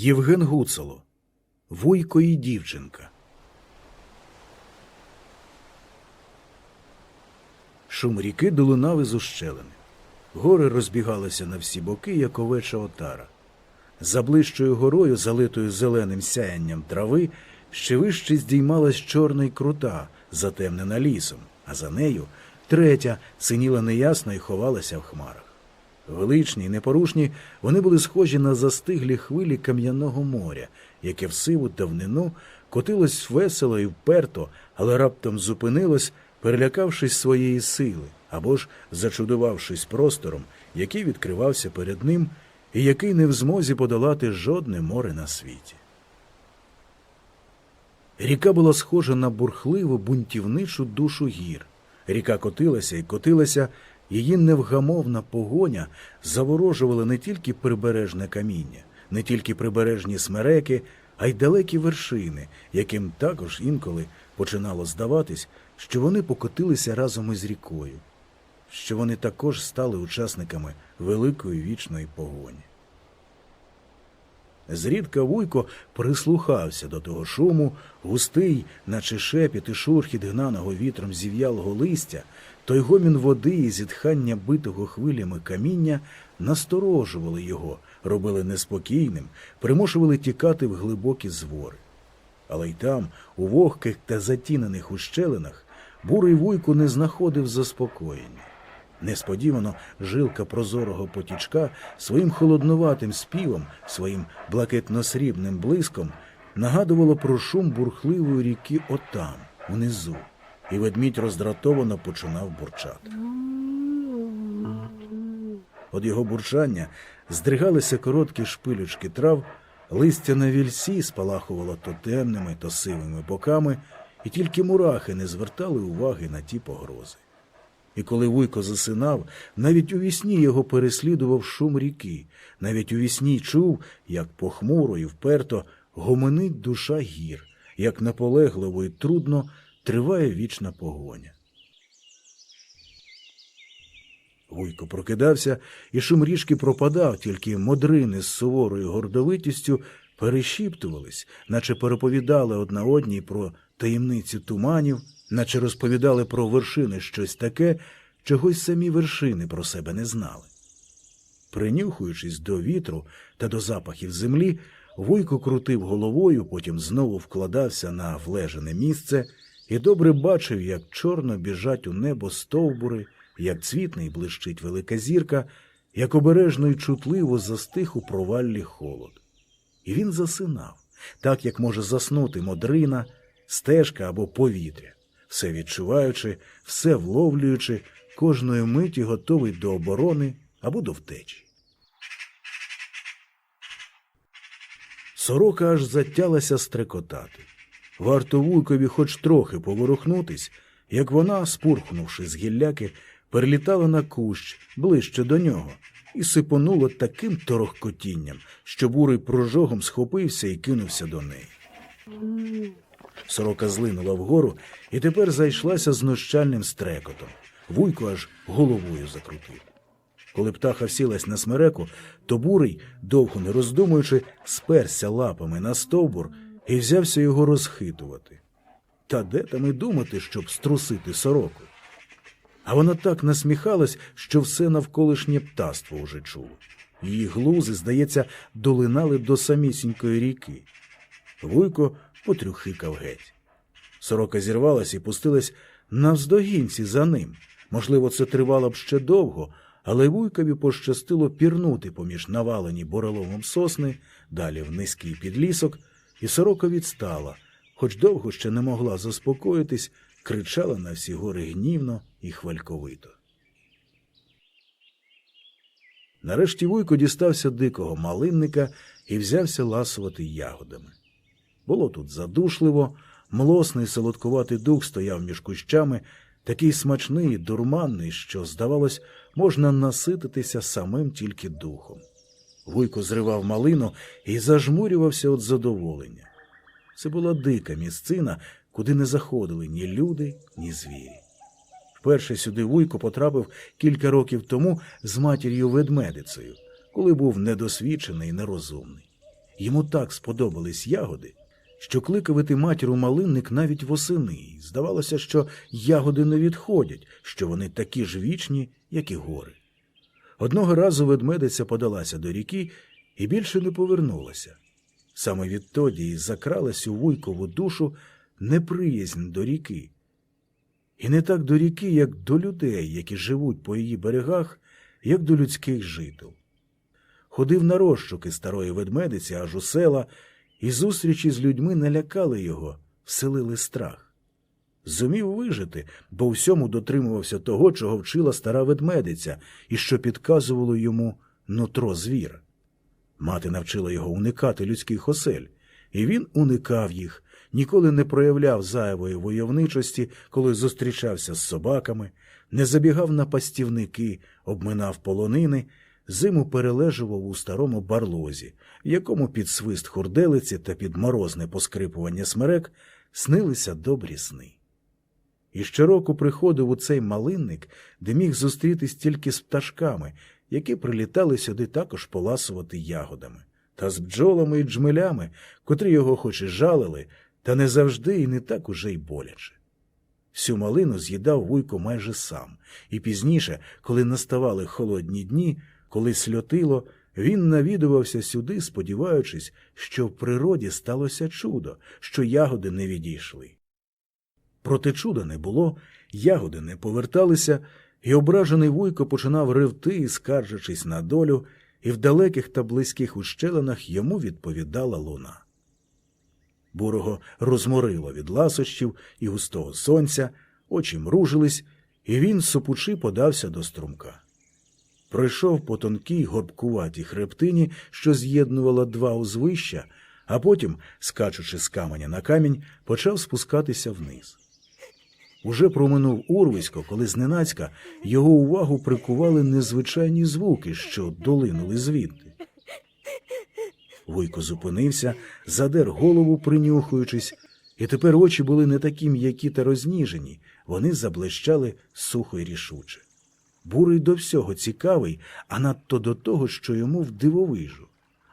Євген Гуцало Вуйко і дівчинка. Шум ріки долунав із ущелини. Гори розбігалися на всі боки, як овеча отара. За ближчою горою, залитою зеленим сяянням трави, ще вище здіймалась чорна й крута, затемнена лісом, а за нею третя синіла неясно і ховалася в хмарах. Величні й непорушні, вони були схожі на застиглі хвилі кам'яного моря, яке в сиву давнину котилось весело і вперто, але раптом зупинилось, перелякавшись своєї сили, або ж зачудувавшись простором, який відкривався перед ним, і який не в змозі подолати жодне море на світі. Ріка була схожа на бурхливу бунтівничу душу гір. Ріка котилася і котилася, її невгамовна погоня заворожувала не тільки прибережне каміння, не тільки прибережні смереки, а й далекі вершини, яким також інколи починало здаватись, що вони покотилися разом із рікою, що вони також стали учасниками великої вічної погоні. Зрідка Вуйко прислухався до того шуму, густий, наче шепіт і шурхіт гнаного вітром зів'ялого листя, той гомін води і зітхання битого хвилями каміння насторожували його, робили неспокійним, примушували тікати в глибокі звори. Але й там, у вогких та затінених ущелинах, бурий вуйку не знаходив заспокоєння. Несподівано жилка прозорого потічка своїм холоднуватим співом, своїм блакитно-срібним блиском нагадувало про шум бурхливої ріки отам, внизу, і ведмідь роздратовано починав бурчати. От його бурчання здригалися короткі шпилючки трав, листя на вільсі спалахувало то темними, то сивими боками, і тільки мурахи не звертали уваги на ті погрози. І коли Вуйко засинав, навіть у вісні його переслідував шум ріки, навіть у вісні чув, як похмуро і вперто гомонить душа гір, як наполегливо і трудно триває вічна погоня. Вуйко прокидався, і шум ріжки пропадав, тільки модрини з суворою гордовитістю перешіптувались, наче переповідали одна одній про таємниці туманів, наче розповідали про вершини щось таке, чого й самі вершини про себе не знали. Принюхуючись до вітру та до запахів землі, Вуйко крутив головою, потім знову вкладався на влежене місце і добре бачив, як чорно біжать у небо стовбури, як цвітний блищить велика зірка, як обережно й чутливо застиг у проваллі холод. І він засинав, так як може заснути модрина, стежка або повітря, все відчуваючи, все вловлюючи, кожної миті готовий до оборони або до втечі. Сорока аж затялася стрекотати. Варто вуйкові хоч трохи поворухнутись, як вона, спурхнувши з гілляки, перелітала на кущ ближче до нього і сипонула таким торохкотінням, що бурий прожогом схопився і кинувся до неї. Сорока злинула вгору і тепер зайшлася знущальним стрекотом. Вуйко аж головою закрутив. Коли птаха всілась на смереку, то бурий, довго не роздумуючи, сперся лапами на стовбур і взявся його розхитувати. Та де там і думати, щоб струсити сороку? А вона так насміхалась, що все навколишнє птаство уже чуло. Її глузи, здається, долинали до самісінької ріки. Вуйко потрюхикав геть. Сорока зірвалась і пустилась навздогінці за ним. Можливо, це тривало б ще довго, але Вуйкові пощастило пірнути поміж навалені бореломом сосни, далі в низький підлісок, і сорока відстала, хоч довго ще не могла заспокоїтись, кричала на всі гори гнівно і хвальковито. Нарешті Вуйко дістався дикого малинника і взявся ласувати ягодами. Було тут задушливо, млосний солодкуватий дух стояв між кущами, такий смачний і дурманний, що, здавалось, можна насититися самим тільки духом. Вуйко зривав малину і зажмурювався від задоволення. Це була дика місцина, куди не заходили ні люди, ні звірі. Вперше сюди Вуйко потрапив кілька років тому з матір'ю ведмедицею, коли був недосвідчений і нерозумний. Йому так сподобались ягоди, що кликавити у малинник навіть восени. Здавалося, що ягоди не відходять, що вони такі ж вічні, як і гори. Одного разу ведмедиця подалася до ріки і більше не повернулася. Саме відтоді і закралась у вуйкову душу неприязнь до ріки. І не так до ріки, як до людей, які живуть по її берегах, як до людських жител. Ходив на розшуки старої ведмедиці аж у села, і зустрічі з людьми налякали його, вселили страх. Зумів вижити, бо всьому дотримувався того, чого вчила стара ведмедиця, і що підказувало йому нутро звіра. Мати навчила його уникати людських осель, і він уникав їх, ніколи не проявляв зайвої войовничості, коли зустрічався з собаками, не забігав на пастівники, обминав полонини, зиму перележував у старому барлозі, в якому під свист хурделиці та під морозне поскрипування смерек снилися добрі сни. І щороку приходив у цей малинник, де міг зустрітись тільки з пташками, які прилітали сюди також поласувати ягодами, та з бджолами і джмелями, котрі його хоч і жалили, та не завжди і не так уже й боляче. Всю малину з'їдав вуйко майже сам, і пізніше, коли наставали холодні дні, коли сльотило, він навідувався сюди, сподіваючись, що в природі сталося чудо, що ягоди не відійшли. Проте чуда не було, ягоди не поверталися, і ображений вуйко починав ревти, скаржачись на долю, і в далеких та близьких ущелинах йому відповідала луна. Бурого розморило від ласощів і густого сонця, очі мружились, і він, сопучи, подався до струмка. Пройшов по тонкій горбкуватій хребтині, що з'єднувала два узвища, а потім, скачучи з каменя на камінь, почав спускатися вниз. Уже проминув урвисько, коли зненацька його увагу прикували незвичайні звуки, що долинули звідти. Вуйко зупинився, задер голову, принюхуючись, і тепер очі були не такі м'які та розніжені, вони заблищали сухо й рішуче. Бурий до всього цікавий, а надто до того, що йому вдивовижу.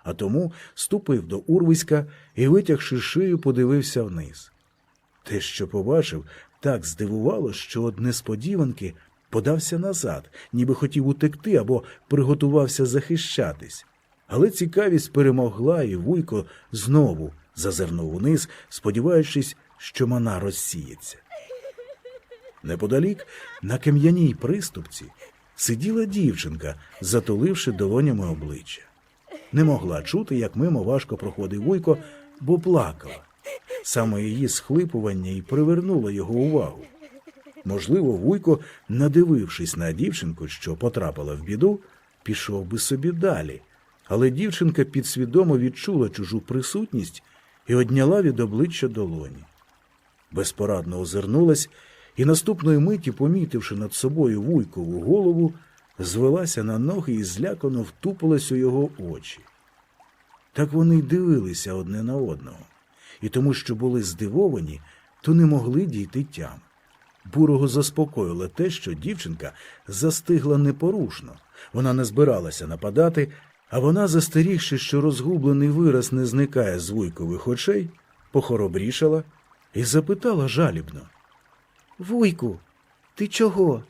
А тому ступив до урвиська і, витягши шию, подивився вниз. Те, що побачив, так здивувало, що од несподіванки подався назад, ніби хотів утекти або приготувався захищатись. Але цікавість перемогла, і вуйко знову зазирнув униз, сподіваючись, що мана розсіється. Неподалік, на кам'яній приступці, сиділа дівчинка, затуливши долонями обличчя. Не могла чути, як мимо важко проходив вуйко, бо плакала. Саме її схлипування і привернуло його увагу. Можливо, вуйко, надивившись на дівчинку, що потрапила в біду, пішов би собі далі, але дівчинка підсвідомо відчула чужу присутність і одняла від обличчя долоні. Безпорадно озирнулась і наступної миті, помітивши над собою вуйкову голову, звелася на ноги і злякано втупилась у його очі. Так вони й дивилися одне на одного, і тому, що були здивовані, то не могли дійти тям. Бурого заспокоїло те, що дівчинка застигла непорушно, вона не збиралася нападати, а вона, застерігши, що розгублений вираз не зникає з вуйкових очей, похоробрішала і запитала жалібно. Вуйку, ти чого?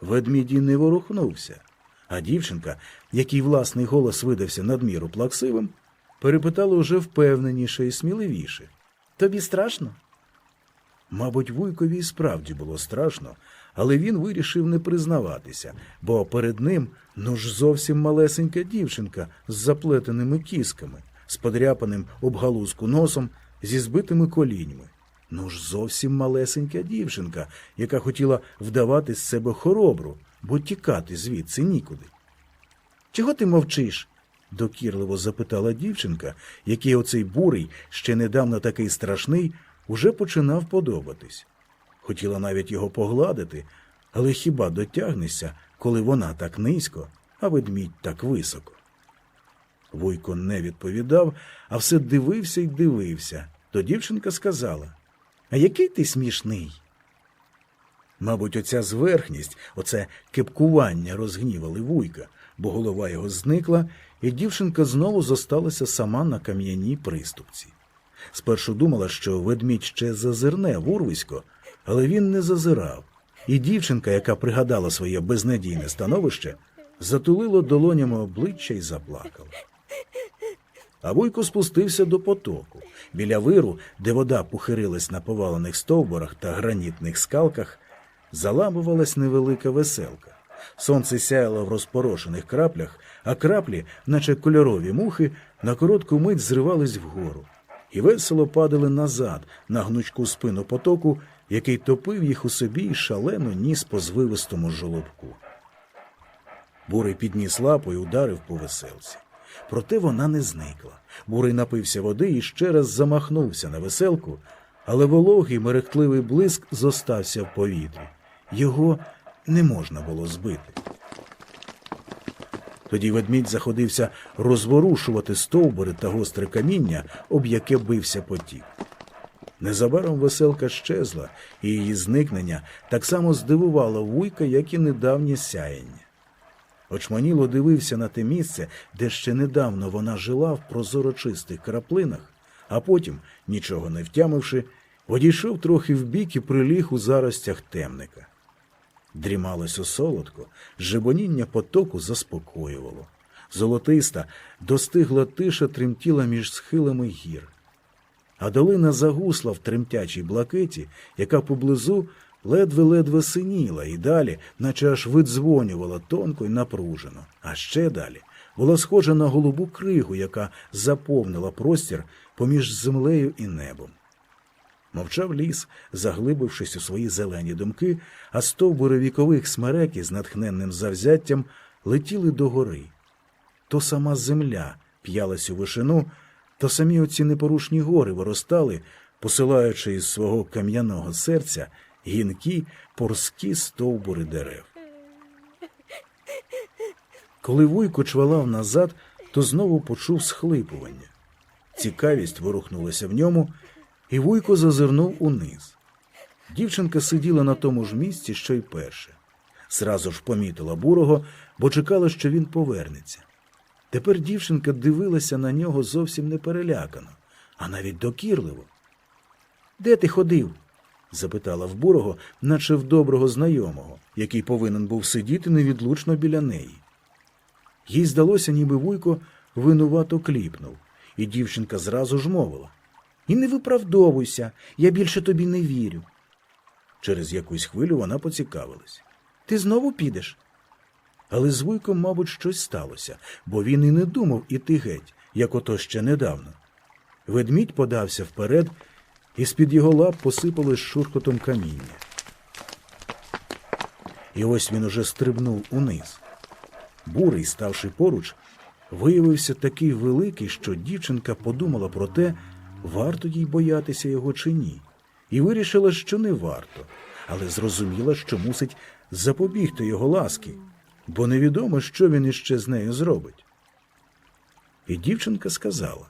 Ведмідій не ворухнувся, а дівчинка, який власний голос видався надміру плаксивим, перепитала уже впевненіше і сміливіше. Тобі страшно? Мабуть, вуйкові і справді було страшно, але він вирішив не признаватися, бо перед ним ну ж зовсім малесенька дівчинка з заплетеними кісками, з подряпаним об галузку носом, зі збитими коліньми. Ну ж зовсім малесенька дівчинка, яка хотіла вдавати з себе хоробру, бо тікати звідси нікуди. Чого ти мовчиш? докірливо запитала дівчинка, який оцей бурий, ще недавно такий страшний, уже починав подобатись. Хотіла навіть його погладити, але хіба дотягнешся, коли вона так низько, а ведмідь так високо? Вуйко не відповідав, а все дивився й дивився. То дівчинка сказала А який ти смішний? Мабуть, оця зверхність, оце кепкування розгнівали вуйка, бо голова його зникла, і дівчинка знову зосталася сама на кам'яній приступці. Спершу думала, що ведмідь ще зазирне в урвисько, але він не зазирав, і дівчинка, яка пригадала своє безнадійне становище, затулила долонями обличчя і заплакала. А вуйко спустився до потоку. Біля виру, де вода пухирилась на повалених стовбурах та гранітних скалках, заламувалась невелика веселка. Сонце сяяло в розпорошених краплях, а краплі, наче кольорові мухи, на коротку мить зривались вгору і весело падали назад на гнучку спину потоку, який топив їх у собі і шалено ніс по звивистому жолобку. Бурий підніс лапу і ударив по веселці. Проте вона не зникла. Бурий напився води і ще раз замахнувся на веселку, але вологий мерехтливий блиск зостався в повітрі. Його не можна було збити. Тоді ведмідь заходився розворушувати стовбури та гостре каміння, об яке бився потік. Незабаром веселка щезла, і її зникнення так само здивувало вуйка, як і недавнє сяєння. Очманіло дивився на те місце, де ще недавно вона жила в прозорочистих краплинах, а потім, нічого не втямивши, одійшов трохи вбік і приліг у заростях темника. Дрімалося солодко, жебоніння потоку заспокоювало. Золотиста, достигла тиша тремтіла між схилами гір. А долина загусла в тремтячій блакиті, яка поблизу ледве-ледве синіла і далі, наче аж видзвонювала тонко й напружено. А ще далі була схожа на голубу кригу, яка заповнила простір поміж землею і небом. Мовчав ліс, заглибившись у свої зелені думки, а стовбури вікових смерек із натхненним завзяттям летіли догори. То сама земля п'ялась у вишину, то самі оці непорушні гори виростали, посилаючи із свого кам'яного серця гінкі порські стовбури дерев. Коли вуйко чвалав назад, то знову почув схлипування. Цікавість ворухнулася в ньому, і вуйко зазирнув униз. Дівчинка сиділа на тому ж місці, що й перше. Зразу ж помітила бурого, бо чекала, що він повернеться. Тепер дівчинка дивилася на нього зовсім не а навіть докірливо. Де ти ходив? Запитала в бурого, наче в доброго знайомого, який повинен був сидіти невідлучно біля неї. Їй здалося, ніби вуйко винувато кліпнув, і дівчинка зразу ж мовила. І не виправдовуйся, я більше тобі не вірю. Через якусь хвилю вона поцікавилась. Ти знову підеш? Але з Вуйком, мабуть, щось сталося, бо він і не думав іти геть, як ото ще недавно. Ведмідь подався вперед, і з-під його лап посипалось шурхотом каміння. І ось він уже стрибнув униз. Бурий, ставши поруч, виявився такий великий, що дівчинка подумала про те, варто їй боятися його чи ні, і вирішила, що не варто, але зрозуміла, що мусить запобігти його ласки, бо невідомо, що він іще з нею зробить. І дівчинка сказала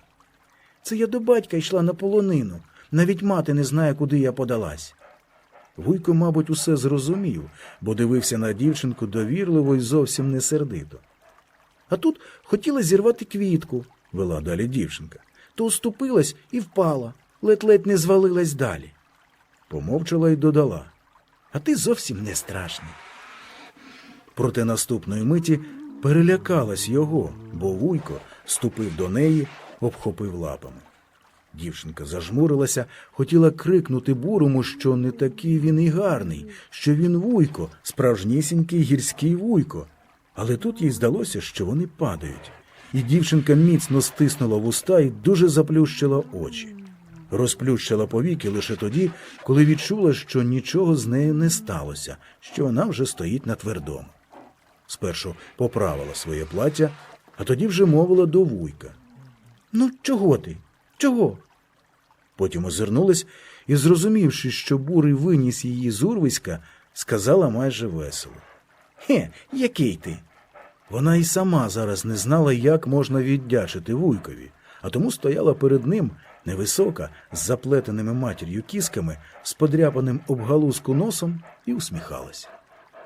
Це я до батька йшла на полонину, навіть мати не знає, куди я подалась. Вуйко, мабуть, усе зрозумів, бо дивився на дівчинку довірливо і зовсім не сердито. А тут хотіла зірвати квітку, вела далі дівчинка, то оступилась і впала, ледь-ледь не звалилась далі. Помовчала й додала. А ти зовсім не страшний. Проте наступної миті перелякалась його, бо вуйко ступив до неї, обхопив лапами. Дівчинка зажмурилася, хотіла крикнути бурому, що не такий він і гарний, що він вуйко, справжнісінький гірський вуйко. Але тут їй здалося, що вони падають, і дівчинка міцно стиснула вуста і дуже заплющила очі. Розплющила повіки лише тоді, коли відчула, що нічого з нею не сталося, що вона вже стоїть на твердому. Спершу поправила своє плаття, а тоді вже мовила до вуйка. Ну, чого ти? Чого? Потім озирнулась і, зрозумівши, що бурий виніс її з урвиська, сказала майже весело. Хе, який ти? Вона і сама зараз не знала, як можна віддячити вуйкові, а тому стояла перед ним невисока, з заплетеними матір'ю кісками, з подряпаним обгалузку носом і усміхалась.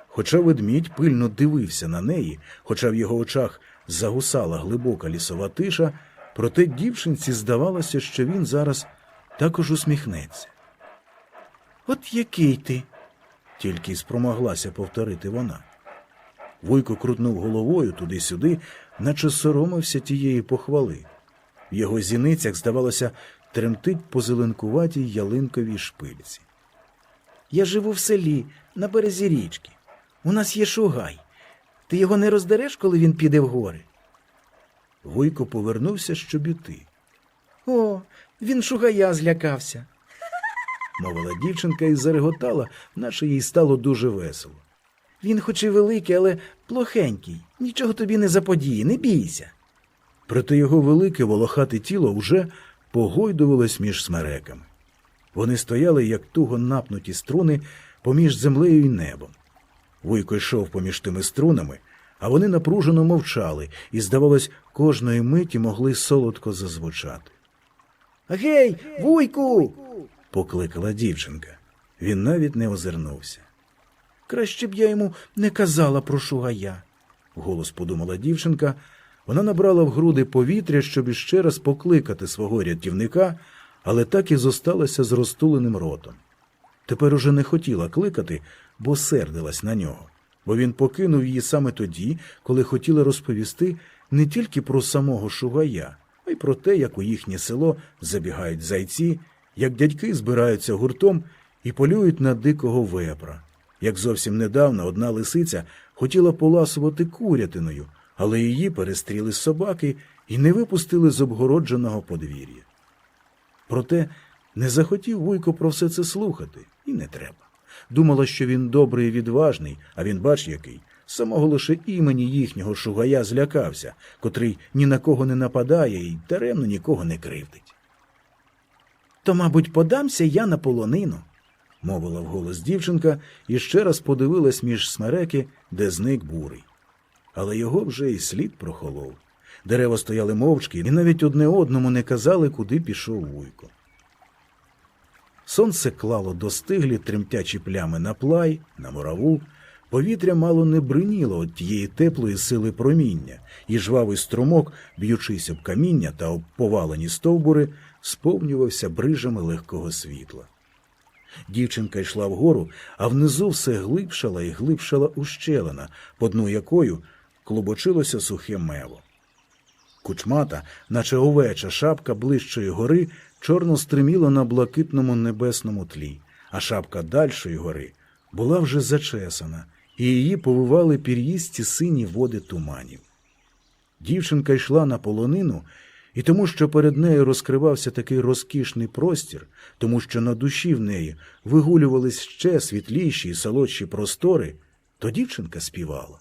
Хоча ведмідь пильно дивився на неї, хоча в його очах загусала глибока лісова тиша, проте дівчинці здавалося, що він зараз також усміхнеться. От який ти, тільки й спромоглася повторити вона. Вуйко крутнув головою туди-сюди, наче соромився тієї похвали. В його зіницях, здавалося, тремтить по зеленкуватій ялинковій шпильці. Я живу в селі, на березі річки. У нас є шугай. Ти його не роздереш, коли він піде в гори? Вуйко повернувся, щоб іти. О, він шугая злякався, мовила дівчинка і зареготала, наче їй стало дуже весело. Він хоч і великий, але плохенький, нічого тобі не заподіє, не бійся. Проте його велике волохате тіло вже погойдувалось між смереками. Вони стояли, як туго напнуті струни, поміж землею і небом. Вуйко йшов поміж тими струнами, а вони напружено мовчали і, здавалось, кожної миті могли солодко зазвучати. Гей, вуйку. покликала дівчинка. Він навіть не озирнувся. Краще б я йому не казала про шугая, вголос подумала дівчинка. Вона набрала в груди повітря, щоб іще раз покликати свого рятівника, але так і зосталася з розтуленим ротом. Тепер уже не хотіла кликати, бо сердилась на нього, бо він покинув її саме тоді, коли хотіла розповісти не тільки про самого шугая, а й про те, як у їхнє село забігають зайці, як дядьки збираються гуртом і полюють на дикого вепра. Як зовсім недавно одна лисиця хотіла поласувати курятиною, але її перестріли собаки і не випустили з обгородженого подвір'я. Проте не захотів Вуйко про все це слухати, і не треба. Думала, що він добрий і відважний, а він, бач який, самого лише імені їхнього шугая злякався, котрий ні на кого не нападає і даремно нікого не кривдить. То, мабуть, подамся я на полонину, мовила вголос дівчинка і ще раз подивилась між смереки, де зник бурий. Але його вже і слід прохолов. Дерева стояли мовчки і навіть одне одному не казали, куди пішов вуйко. Сонце клало достиглі тремтячі плями на плай, на мураву. Повітря мало не бриніло від тієї теплої сили проміння, і жвавий струмок, б'ючись об каміння та об повалені стовбури, сповнювався брижами легкого світла. Дівчинка йшла вгору, а внизу все глибшала і глибшала ущелина, по дну якою клубочилося сухе мево. Кучмата, наче овеча шапка ближчої гори, чорно стриміла на блакитному небесному тлі, а шапка дальшої гори була вже зачесана, і її повивали пір'їсті сині води туманів. Дівчинка йшла на полонину, і тому, що перед нею розкривався такий розкішний простір, тому що на душі в неї вигулювались ще світліші і солодші простори, то дівчинка співала.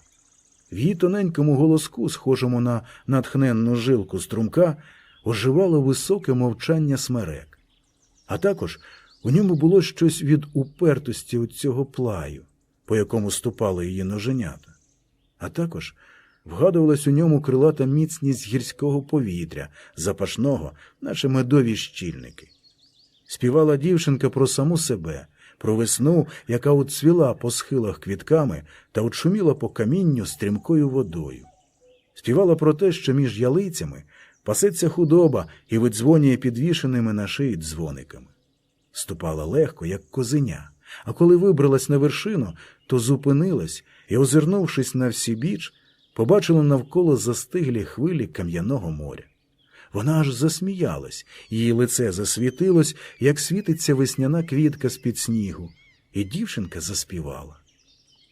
В її тоненькому голоску, схожому на натхненну жилку струмка, оживало високе мовчання смерек. А також у ньому було щось від упертості от цього плаю, по якому ступали її ноженята. А також вгадувалась у ньому крилата міцність гірського повітря, запашного, наче медові щільники. Співала дівчинка про саму себе, про весну, яка уцвіла по схилах квітками та отшуміла по камінню стрімкою водою. Співала про те, що між ялицями пасеться худоба і видзвонює підвішеними на шиї дзвониками. Ступала легко, як козеня, а коли вибралась на вершину, то зупинилась і, озирнувшись на всі біч, побачила навколо застиглі хвилі кам'яного моря. Вона аж засміялась, її лице засвітилось, як світиться весняна квітка з-під снігу, і дівчинка заспівала.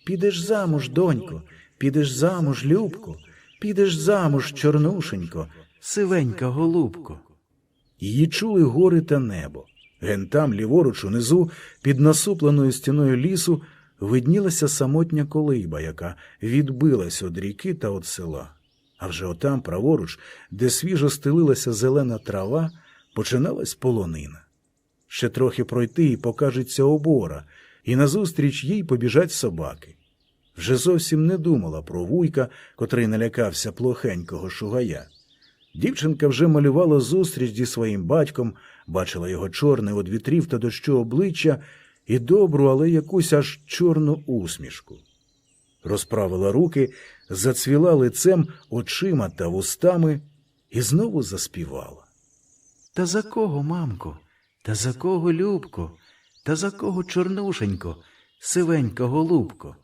Підеш замуж, донько, підеш замуж, любко, підеш замуж, чорнушенько, сивенька голубко. Її чули гори та небо. Ген там, ліворуч, унизу, під насупленою стіною лісу, виднілася самотня колиба, яка відбилась від ріки та від села. А вже отам, праворуч, де свіжо стелилася зелена трава, починалась полонина. Ще трохи пройти і покажеться обора, і назустріч їй побіжать собаки. Вже зовсім не думала про вуйка, котрий налякався плохенького шугая. Дівчинка вже малювала зустріч зі своїм батьком, бачила його чорне від вітрів та дощу обличчя і добру, але якусь аж чорну усмішку. Розправила руки, зацвіла лицем, очима та вустами і знову заспівала. Та за кого, мамко? Та за кого, любко? Та за кого, чорнушенько, сивенька голубко?